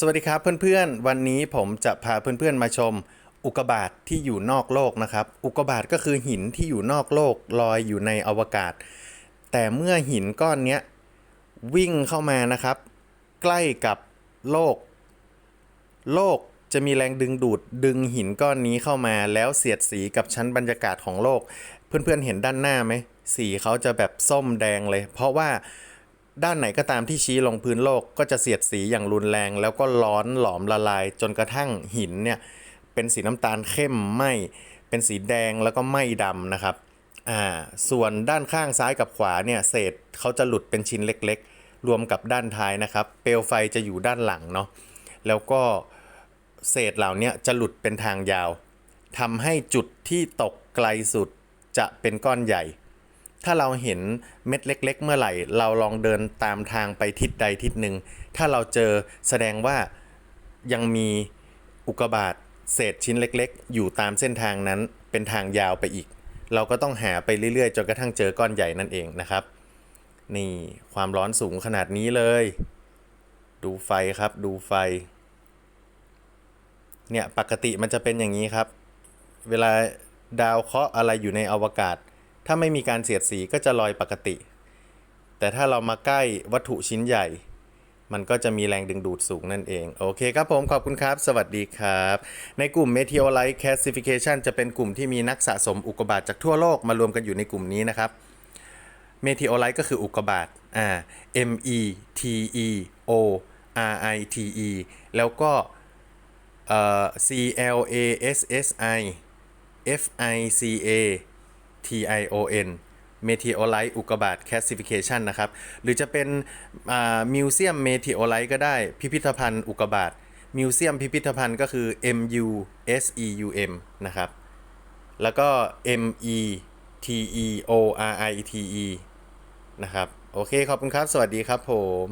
สวัสดีครับเพื่อนๆ วันนี้ผมจะพาเพื่อนๆมาชม อุกบาตที่อยู่นอกโลกนะครับ อุกบาตก็คือหินที่อยู่นอกโลกลอยอยู่ในอวกาศ แต่เมื่อหินก้อนนี้วิ่งเข้ามานะครับ ใกล้กับโลก โลกจะมีแรงดึงดูดดึงหินก้อนนี้เข้ามาแล้วเสียดสีกับชั้นบรรยากาศของโลก เพื่อนๆเห็นด้านหน้าไหมสีเขาจะแบบส้มแดงเลย เพราะว่า ด้านไหนก็ตามที่ชี้ลงพื้นโลกก็จะเสียดสีอย่างรุนแรง แล้วก็ร้อนหลอมละลาย จนกระทั่งหินเนี่ยเป็นสีน้ำตาลเข้มไหมเป็นสีแดงแล้วก็ไหมดำนะครับอ่าส่วนด้านข้างซ้ายกับขวาเนี่ยเศษเขาจะหลุดเป็นชิ้นเล็กๆ รวมกับด้านท้ายนะครับ เปลวไฟจะอยู่ด้านหลังเนาะแล้วก็เศษเหล่านี้จะหลุดเป็นทางยาวทำให้จุดที่ตกไกลสุดจะเป็นก้อนใหญ่ ถ้าเราเห็นเม็ดเล็ก ๆ เมื่อไหร่ เราลองเดินตามทางไปทิศใดทิศหนึ่ง ถ้าเราเจอแสดงว่ายังมีอุกบาตเศษชิ้นเล็ก ๆ อยู่ตามเส้นทางนั้นเป็นทางยาวไปอีก เราก็ต้องหาไปเรื่อยๆ จนกระทั่งเจอก้อนใหญ่นั่นเองนะครับ นี่ความร้อนสูงขนาดนี้เลย ดูไฟครับดูไฟ เนี่ยปกติมันจะเป็นอย่างนี้ครับ เวลาดาวเคราะห์อะไรอยู่ในอวกาศ ถ้าไม่มีการเสียดสีก็จะลอยปกติ แต่ถ้าเรามาใกล้วัตถุชิ้นใหญ่ มันก็จะมีแรงดึงดูดสูงนั่นเอง โอเคครับผมขอบคุณครับ สวัสดีครับ ในกลุ่ม Meteorite Classification จะเป็นกลุ่มที่มีนักสะสมอุกกาบาตจากทั่วโลกมารวมกันอยู่ในกลุ่มนี้นะครับ Meteorite ก็คืออุกกาบาตอ่า M E T E O R I T E แล้วก็เอ่อ C L A S S I F I C A T I O N Meteorite อุกกาบาต Classification นะครับ หรือจะเป็นมิวเซียม Meteorite ก็ได้ พิพิธภัณฑ์อุกกาบาตมิวเซียมพิพิธภัณฑ์ก็คือ M U S E U M นะครับ แล้วก็ M E T E O R I T E นะครับ โอเค ขอบคุณครับ สวัสดีครับผม